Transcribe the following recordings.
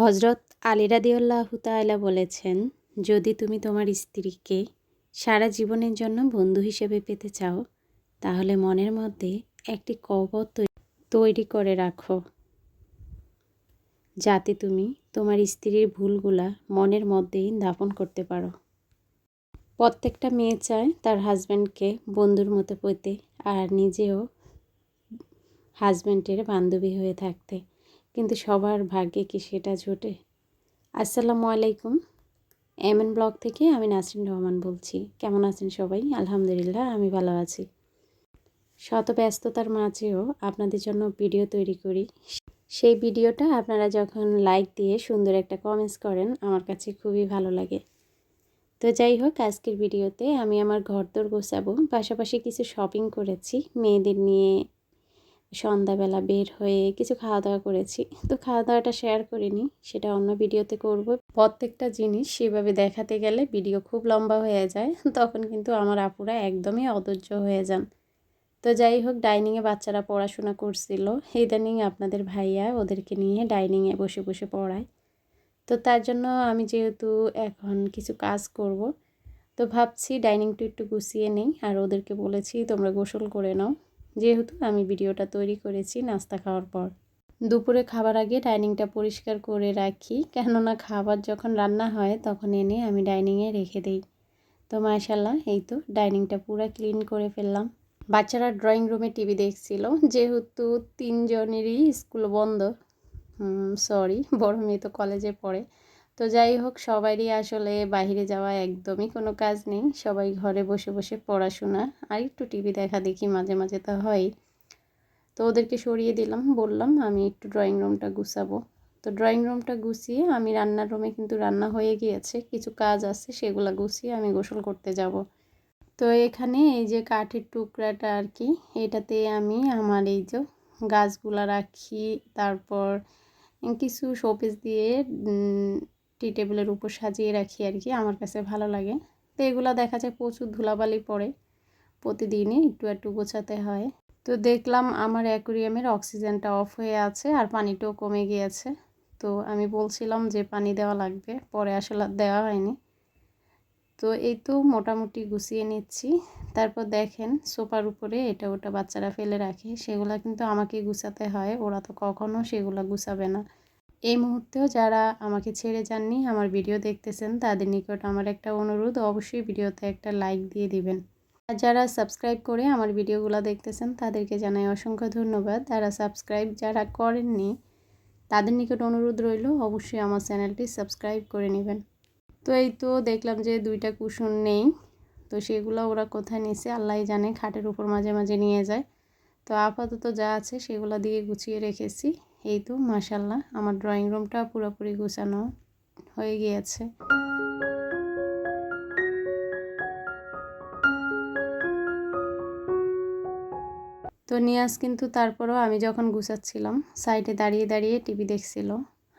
হজরত আলী রাদিউল্লাহ তাআলা বলেছেন, যদি তুমি তোমার স্ত্রীকে সারা জীবনের জন্য বন্ধু হিসেবে পেতে চাও, তাহলে মনের মধ্যে একটি কবর তৈরি করে রাখো। যাতে তুমি তোমার স্ত্রীর ভুলগুলা মনের মধ্যেই দাপন করতে পারো। প্রত্যেকটা মেয়ে চায় তার হাজব্যান্ডকে বন্ধুর মতো পেতে আর নিজেও হাজব্যান্ডের বান্ধবী হয়ে থাকতে। কিন্তু সবার ভাগ্যে কি সেটা জোটে? আসসালামু আলাইকুম। এমএন ব্লগ থেকে আমি নাসরিন রহমান বলছি। কেমন আছেন সবাই? আলহামদুলিল্লাহ, আমি ভালো আছি। শত ব্যস্ততার মাঝেও আপনাদের জন্য ভিডিও তৈরি করি। সেই ভিডিওটা আপনারা যখন লাইক দিয়ে সুন্দর একটা কমেন্টস করেন, আমার কাছে খুবই ভালো লাগে। তো যাই হোক, আজকের ভিডিওতে আমি আমার ঘর দোর গোছাবো। পাশাপাশি কিছু শপিং করেছি। মেয়েদের নিয়ে সন্ধ্যাবেলা বের হয়ে কিছু খাওয়া দাওয়া করেছি। তো খাওয়া দাওয়াটা শেয়ার করিনি, সেটা অন্য ভিডিওতে করব। প্রত্যেকটা জিনিস সেভাবে দেখাতে গেলে ভিডিও খুব লম্বা হয়ে যায়, তখন কিন্তু আমার আপুরা একদমই অধৈর্য হয়ে যান। তো যাই হোক ডাইনিংয়ে বাচ্চারা পড়াশোনা করছিল। ইদানিং আপনাদের ভাইয়া ওদেরকে নিয়ে ডাইনিংয়ে বসে বসে পড়ায়। তো তার জন্য আমি যেহেতু এখন কিছু কাজ করব, তো ভাবছি ডাইনিংটা একটু গুছিয়ে নেই। আর ওদেরকে বলেছি, তোমরা গোসল করে নাও। যেহেতু আমি ভিডিওটা তৈরি করেছি নাস্তা খাওয়ার পর। দুপুরে খাবার আগে ডাইনিংটা পরিষ্কার করে রাখি, কেননা খাবার যখন রান্না হয় তখন এনে আমি ডাইনিংয়ে রেখে দিই। তো মাশাল্লাহ এই তো ডাইনিংটা পুরো ক্লিন করে ফেললাম। বাচ্চারা ড্রয়িং রুমে টিভি দেখছিল, যেহেতু তিনজনেরই স্কুল বন্ধ। সরি, বড় মেয়ে তো কলেজে পড়ে। তো যাই হোক, সবারই আসলে বাইরে যাওয়া একদমই কোনো কাজ নেই। সবাই ঘরে বসে বসে পড়াশোনা আর একটু টিভি দেখা দেখি মাঝে মাঝে তো হয়। তো ওদেরকে সরিয়ে দিলাম, বললাম আমি একটু ড্রয়িং রুমটা গুছাবো। তো ড্রয়িং রুমটা গুছিয়ে আমি রান্নার রুমে কিন্তু রান্না হয়ে গিয়েছে, কিছু কাজ আছে সেগুলো গুছিয়ে আমি গোসল করতে যাব। তো এখানে এই যে কাঠের টুকরাটা আর কি, এটাতে আমি আমার এই যে গাছগুলা রাখি, তারপর কিছু শোপিস দিয়ে টি টেবিলের উপর সাজিয়ে রাখি আর কি, আমার কাছে ভালো লাগে। তো এগুলো দেখা যায় প্রচুর ধুলাবালি পড়ে। প্রতিদিনই একটু একটু গোছাতে হয়। তো দেখলাম আমার অ্যাকুরিয়ামের অক্সিজেনটা অফ হয়ে আছে আর পানিটাও কমে গিয়েছে। তো আমি বলছিলাম যে পানি দেওয়া লাগবে, পরে আসলে দেওয়া হয়নি। তো এই তো মোটামুটি গুছিয়ে নিচ্ছি। তারপর দেখেন সোফার উপরে এটা ওটা বাচ্চারা ফেলে রাখে, সেগুলো কিন্তু আমাকে গুছাতে হয়, ওরা তো কখনো সেগুলো গুছাবে না। এই মুহূর্তেও যারা আমাকে ছেড়ে যাননি, আমার ভিডিও দেখতেছেন, তাদের নিকট আমার একটা অনুরোধ, অবশ্যই ভিডিওতে একটা লাইক দিয়ে দিবেন। আর যারা সাবস্ক্রাইব করে আমার ভিডিওগুলো দেখতেছেন, তাদেরকে জানাই অসংখ্য ধন্যবাদ। যারা সাবস্ক্রাইব যারা করেননি, তাদের নিকট অনুরোধ রইল, অবশ্যই আমার চ্যানেলটি সাবস্ক্রাইব করে নেবেন। তো এই তো দেখলাম যে দুইটা কুশন নেই, তো সেগুলো ওরা কোথায় নিয়েছে আল্লাহ জানে, খাটের উপর মাঝে মাঝে নিয়ে যায়। তো আপাতত যা আছে, সেগুলো দিয়ে গুছিয়ে রেখেছি। এই তো মাসাল্লাহ আমার ড্রয়িং রুমটা পুরোপুরি গুছানো হয়ে গিয়েছে। তো নিয়াজ কিন্তু তারপরও আমি যখন গুছাচ্ছিলাম সাইডে দাঁড়িয়ে দাঁড়িয়ে টিভি দেখছিল।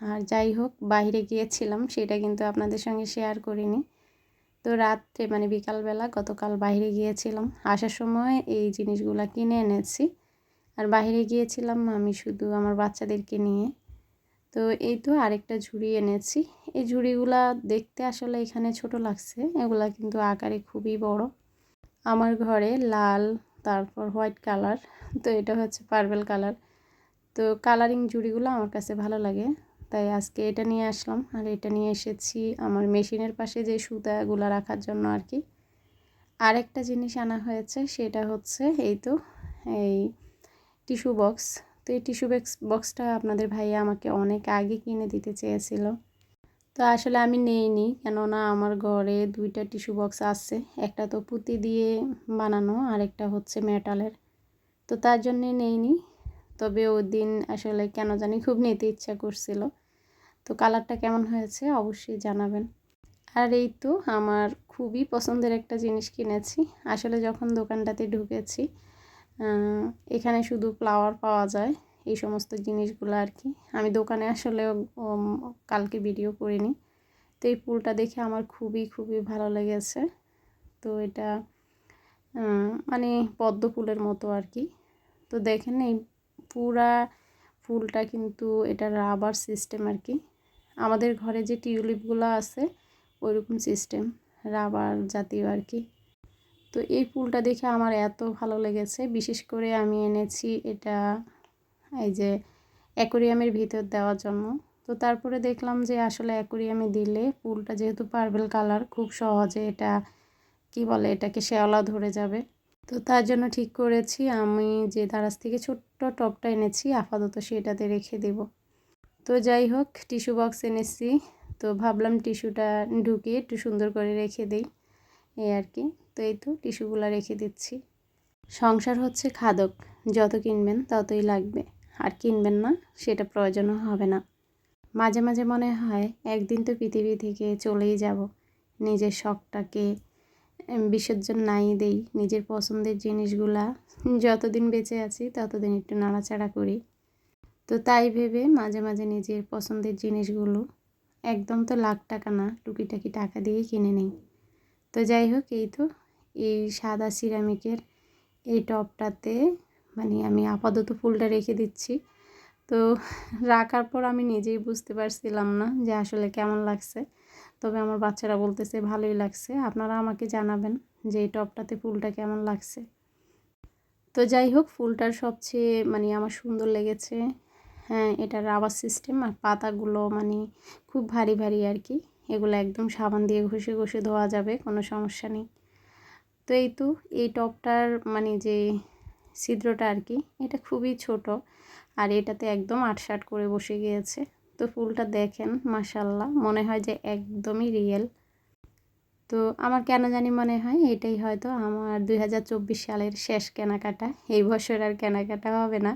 আর যাই হোক, বাইরে গিয়েছিলাম, সেটা কিন্তু আপনাদের সঙ্গে শেয়ার করিনি। তো রাত্রে মানে বিকালবেলা গতকাল বাইরে গিয়েছিলাম, আসার সময় এই জিনিসগুলো কিনে এনেছি। আর বাইরে গিয়েছিলাম আমি শুধু আমার বাচ্চাদেরকে নিয়ে। তো এই তো আরেকটা ঝুড়ি এনেছি। এই ঝুড়িগুলা দেখতে আসলে এখানে ছোট লাগছে, এগুলা কিন্তু আকারে খুবই বড়। আমার ঘরে লাল, তারপর হোয়াইট কালার, তো এটা হচ্ছে পার্পেল কালার। তো কালারিং ঝুড়িগুলো আমার কাছে ভালো লাগে, তাই আজকে এটা নিয়ে আসলাম। আর এটা নিয়ে এসেছি আমার মেশিনের পাশে যে সুতাগুলো রাখার জন্য আর কি। আরেকটা জিনিস আনা হয়েছে, সেটা হচ্ছে এই তো, এই টিস্যু বক্স। তো এই টিস্যু বক্স, বক্সটা আপনাদের ভাইয়া আমাকে অনেক আগে কিনে দিতে চেয়েছিল। তো আসলে আমি নেইনি, কেননা আমার ঘরে দুইটা টিস্যু বক্স আছে। একটা তো পুঁতি দিয়ে বানানো, আরেকটা হচ্ছে মেটালের। তো তার জন্যে নেইনি। তবে ওই দিন আসলে কেন জানি খুব নিতে ইচ্ছা করছিল। তো কালারটা কেমন হয়েছে অবশ্যই জানাবেন। আর এই তো আমার খুবই পছন্দের একটা জিনিস কিনেছি। আসলে যখন দোকানটাতে ঢুকেছি এখানে শুধু ফ্লাওয়ার পাওয়া যায়, এই সমস্ত জিনিসগুলো আর কি। আমি দোকানে আসলে কালকে ভিডিও করিনি। তো এই ফুলটা দেখে আমার খুবই খুবই ভালো লেগেছে। তো এটা মানে পদ্ম ফুলের মতো আর কি। তো দেখেন এই পুরা ফুলটা কিন্তু এটা রাবার সিস্টেম আর কি। আমাদের ঘরে যে টিউলিপগুলো আছে, ওইরকম সিস্টেম রাবার জাতীয় আর কি। তো এই ফুলটা দেখে আমার এত ভালো লেগেছে। বিশেষ করে আমি এনেছি এটা, এই যে অ্যাকোরিয়ামের ভিতর দেওয়ার জন্য। তো তারপরে দেখলাম যে আসলে অ্যাকোরিয়ামে দিলে ফুলটা যেহেতু পার্পেল কালার, খুব সহজে এটা, কি বলে এটাকে শেওলা ধরে যাবে। তো তার জন্য ঠিক করেছি। আমি যে দারাজ থেকে ছোট্ট টপটা এনেছি, আপাতত সেটাতে রেখে দেব। তো যাই হোক, টিস্যু বক্স এনেছি। তো ভাবলাম টিস্যুটা ঢুকিয়ে একটু সুন্দর করে রেখে দিই, এই আর কি। তো এই তো টিস্যুগুলো রেখে দিচ্ছি। সংসার হচ্ছে খাদক। যত কিনবেন ততই লাগবে। আর কিনবেন না, সেটা প্রয়োজনও হবে না। মাঝে মাঝে মনে হয় একদিন তো পৃথিবী থেকে চলেই যাব। নিজের শখটাকে বিসর্জন নাই দেই। নিজের পছন্দের জিনিসগুলা যতদিন বেঁচে আছি ততদিন একটু নাড়াচাড়া করি। তো তাই ভেবে মাঝে মাঝে নিজের পছন্দের জিনিসগুলো, একদম তো লাখ টাকা না, টুকিটাকি টাকা দিয়েই কিনে নিই। তো যাই হোক, এই তো এই সাদা সিরামিকের এই টপটাতে মানে আমি আপাতত ফুলটা রেখে দিচ্ছি। তো রাখার পর আমি নিজেই বুঝতে পারছিলাম না যে আসলে কেমন লাগছে। তবে আমার বাচ্চারা বলতেছে, ভালোই লাগছে। আপনারা আমাকে জানাবেন যে এই টপটাতে ফুলটা কেমন লাগছে। তো যাই হোক, ফুলটার সবচেয়ে মানে আমার সুন্দর লেগেছে হ্যাঁ এটার রাবার সিস্টেম আর পাতাগুলো মানে খুব ভারী ভারী আর কি। এগুলো একদম সাবান দিয়ে ঘষে ঘষে ধোয়া যাবে, কোনো সমস্যা নেই। তো এই তো, এই টপটার মানে যে ছিদ্রটা আর কি, এটা খুবই ছোট আর এটাতে একদম আটসাট করে বসে গিয়েছে। তো ফুলটা দেখেন মাসাল্লাহ মনে হয় যে একদমই রিয়েল। তো আমার কেন জানি মনে হয় এটাই হয়তো আমার দু হাজার চব্বিশ সালের শেষ কেনাকাটা, এই বছর আর কেনাকাটা হবে না।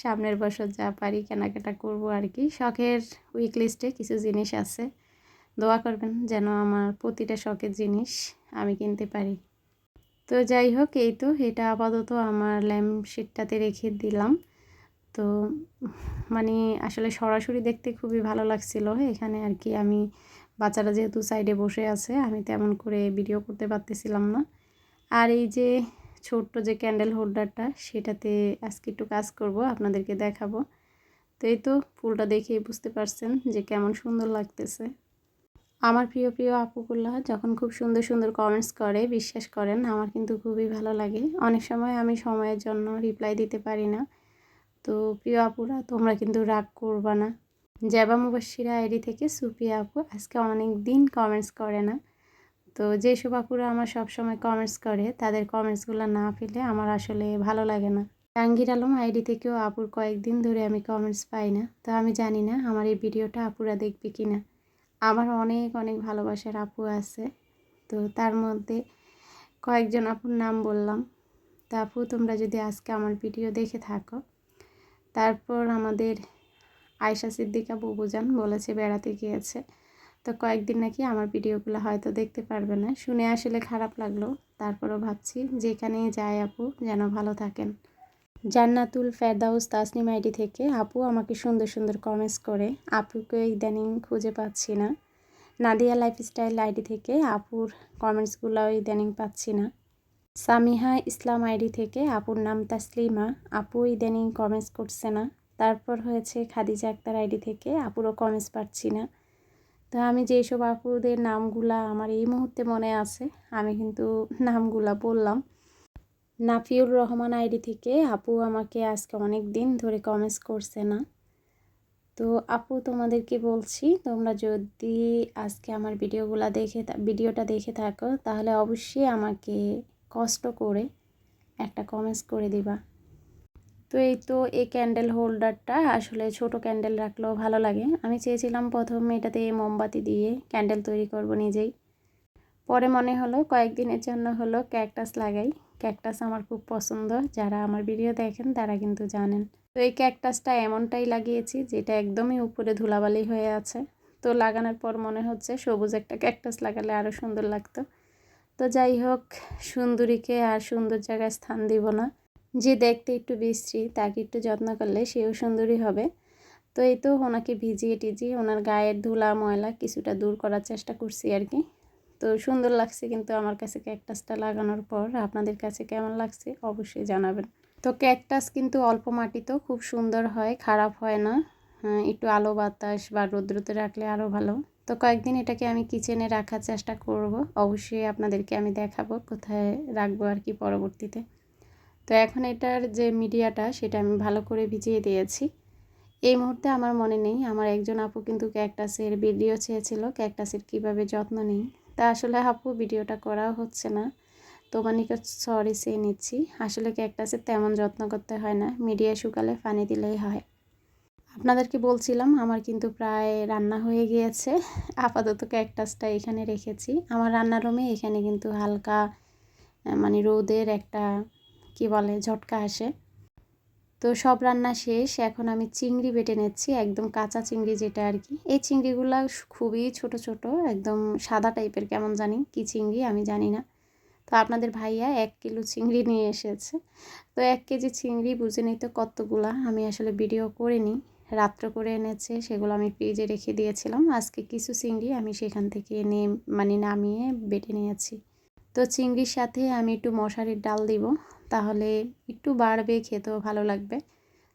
সামনের বছর যা পারি কেনাকাটা করব আর কি। শখের উইক লিস্টে কিছু জিনিস আছে, দোয়া করবেন যেন আমার প্রতিটা শখের জিনিস আমি কিনতে পারি। তো যাই হোক, এই তো এটা আপাতত আমার ল্যাম্পশিটটাতে রেখে দিলাম। তো মানে আসলে সরাসরি দেখতে খুবই ভালো লাগছিল। এখানে আর কি আমি বাচ্চারা যেহেতু সাইডে বসে আছে, আমি তেমন করে ভিডিও করতে পারতেছিলাম না। আর এই যে ছোট্ট যে ক্যান্ডেল হোল্ডারটা, সেটাতে আজকে একটু কাজ করব, আপনাদেরকে দেখাবো। তো এই তো, ফুলটা দেখেই বুঝতে পারছেন যে কেমন সুন্দর লাগতেছে। আমার প্রিয় প্রিয় আপুগুলা যখন খুব সুন্দর সুন্দর কমেন্টস করে, বিশ্বাস করেন, আমার কিন্তু খুবই ভালো লাগে। অনেক সময় আমি সময়ের জন্য রিপ্লাই দিতে পারি না। তো প্রিয় আপুরা, তোমরা কিন্তু রাগ করবা না। জ্যাবা মুবাসিরা আইডি থেকে সুপিয়া আপু আজকে অনেক দিন কমেন্টস করে না। তো যেসব আপুরা আমার সব সময় কমেন্টস করে, তাদের কমেন্টসগুলো না পেলে আমার আসলে ভালো লাগে না। জাহাঙ্গীর আলম আইডি থেকেও আপুর কয়েকদিন ধরে আমি কমেন্টস পাই না। তো আমি জানি না আমার এই ভিডিওটা আপুরা দেখবে কি না আমার অনেক অনেক ভালোবাসার আপু আছে। তো তার মধ্যে কয়েকজন আপুর নাম বললাম। তা আপু, তোমরা যদি আজকে আমার ভিডিও দেখে থাকো। তারপর আমাদের আয়সা সিদ্দিকা বুবুজান বলেছে বেড়াতে গিয়েছে। তো কয়েকদিন নাকি আমার ভিডিওগুলো হয়তো দেখতে পারবে না। শুনে আসলে খারাপ লাগল। তারপরও ভাবছি, যেখানেই যায় আপু, যেন ভালো থাকেন। জান্নাতুল ফেরদাউস তাসনিম আইডি থেকে, আপু, আমাকে সুন্দর সুন্দর কমেন্টস করে। আপুকে ইদানিং খুঁজে পাচ্ছি না। নাদিয়া লাইফস্টাইল আইডি থেকে, আপুর কমেন্টসগুলো ইদানিং পাচ্ছি না। সামিহা ইসলাম আইডি থেকে, আপুর নাম তাসলিমা। আপু ইদানিং কমেন্টস করছে না। তারপর হয়েছে খাদিজা আক্তার আইডি থেকে, আপুরও কমেন্টস পাচ্ছি না। তো আমি যেসব আপুদের নামগুলা আমার এই মুহূর্তে মনে আছে, আমি কিন্তু নামগুলা বললাম। নাফিউর রহমান আইডি থেকে, আপু আমাকে আজকে অনেক দিন ধরে কমেন্টস করছে না। তো আপু, তোমাদেরকে বলছি, তোমরা যদি আজকে আমার ভিডিওগুলো দেখে ভিডিওটা দেখে থাকো, তাহলে অবশ্যই আমাকে কষ্ট করে একটা কমেন্টস করে দিবা। তো এই তো এই ক্যান্ডেল হোল্ডারটা আসলে ছোট ক্যান্ডেল রাখলেও ভালো লাগে। আমি চেয়েছিলাম প্রথম এটাতে মোমবাতি দিয়ে ক্যান্ডেল তৈরি করব নিজেই। পরে মনে হলো কয়েকদিনের জন্য হলো ক্যাকটাস লাগাই। ক্যাকটাস আমার খুব পছন্দ। যারা আমার ভিডিও দেখেন, তারা কিন্তু জানেন। তো এই ক্যাকটাসটা এমনটাই লাগিয়েছি, যেটা একদমই উপরে ধুলাবালি হয়ে আছে। তো লাগানোর পর মনে হচ্ছে সবুজ একটা ক্যাকটাস লাগালে আরও সুন্দর লাগতো। তো যাই হোক, সুন্দরীকে আর সুন্দর জায়গায় স্থান দিব না। যে দেখতে একটু বিশ্রী, তাকে একটু যত্ন করলে সেও সুন্দরী হবে। তো এই তো ওনাকে ভিজিয়ে টিজিয়ে ওনার গায়ের ধুলা, ময়লা কিছুটা দূর করার চেষ্টা করছি আর কি। তো সুন্দর লাগছে কিন্তু আমার কাছে ক্যাকটাসটা লাগানোর পর। আপনাদের কাছে কেমন লাগছে অবশ্যই জানাবেন। তো ক্যাকটাস কিন্তু অল্প মাটিতেও খুব সুন্দর হয় খারাপ হয় না। হ্যাঁ, একটু আলো বাতাস বা রৌদ্রতে রাখলে আরও ভালো। তো কয়েকদিন এটাকে আমি কিচেনে রাখার চেষ্টা করব। অবশ্যই আপনাদেরকে আমি দেখাবো কোথায় রাখব আর কি পরবর্তীতে। তো এখন এটার যে মিডিয়াটা সেটা আমি ভালো করে ভিজিয়ে দিয়েছি। এই মুহূর্তে আমার মনে নেই আমার একজন আপু কিন্তু ক্যাকটাসের ভিডিও চেয়েছিল ক্যাকটাসের কীভাবে যত্ন নিই। তা আসলে আপু ভিডিওটা করাও হচ্ছে না। তোমার নিকট সরি সে নিচ্ছি। আসলে ক্যাকটাসের তেমন যত্ন করতে হয় না মিডিয়া শুকালে পানি দিলেই হয়। আপনাদেরকে বলছিলাম, আমার কিন্তু প্রায় রান্না হয়ে গিয়েছে। আপাতত ক্যাকটাসটা এখানে রেখেছি। আমার রান্নার রুমে এখানে কিন্তু হালকা মানে রোদের একটা, কি বলে, ঝটকা আসে। তো সব রান্না শেষ। এখন আমি চিংড়ি বেটে নিচ্ছি, একদম কাঁচা চিংড়ি যেটা আর কি। এই চিংড়িগুলো খুবই ছোট ছোট, একদম সাদা টাইপের কেমন জানি, কি চিংড়ি আমি জানি না। তো আপনাদের ভাইয়া এক কিলো চিংড়ি নিয়ে এসেছে। তো এক কেজি চিংড়ি বুঝে নিতে কতগুলা, আমি আসলে ভিডিও করিনি। রাত্র করে এনেছে, সেগুলো আমি ফ্রিজে রেখে দিয়েছিলাম। আজকে কিছু চিংড়ি আমি সেখান থেকে এনে মানে নামিয়ে বেটে নিয়েছি। তো চিংড়ির সাথে আমি একটু মশারির ডাল দিব, তাহলে একটু বাড়বে, খেতেও ভালো লাগবে।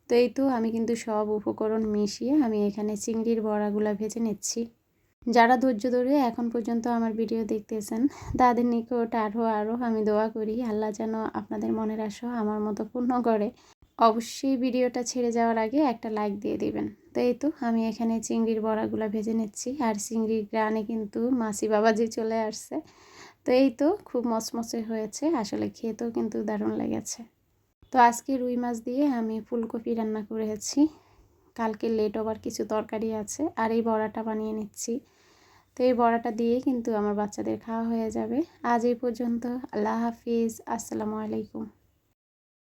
তো এই তো আমি কিন্তু সব উপকরণ মিশিয়ে আমি এখানে চিংড়ির বড়াগুলো ভেজে নিচ্ছি। যারা ধৈর্য ধরে এখন পর্যন্ত আমার ভিডিও দেখতেছেন, তাদের নিকট আরও আরও আমি দোয়া করি, আল্লাহ যেন আপনাদের মনের আশা আমার মতো পূর্ণ করে। অবশ্যই ভিডিওটা ছেড়ে যাওয়ার আগে একটা লাইক দিয়ে দিবেন। তো এই তো আমি এখানে চিংড়ির বড়াগুলো ভেজে নিচ্ছি, আর চিংড়ির গ্রানে কিন্তু মাসি বাবাজি চলে আসছে। তো এই তো খুব মচমচে হয়েছে, আসলে খেতেও কিন্তু দারুণ লেগেছে। তো আজকে রুই মাছ দিয়ে আমি ফুলকপি রান্না করেছি। কালকে লেট ওভার কিছু তরকারি আছে, আর এই বড়াটা বানিয়ে নিচ্ছি। তো এই বড়াটা দিয়ে কিন্তু আমার বাচ্চাদের খাওয়া হয়ে যাবে। আজ এই পর্যন্ত, আল্লাহ হাফিজ, আসসালামু আলাইকুম।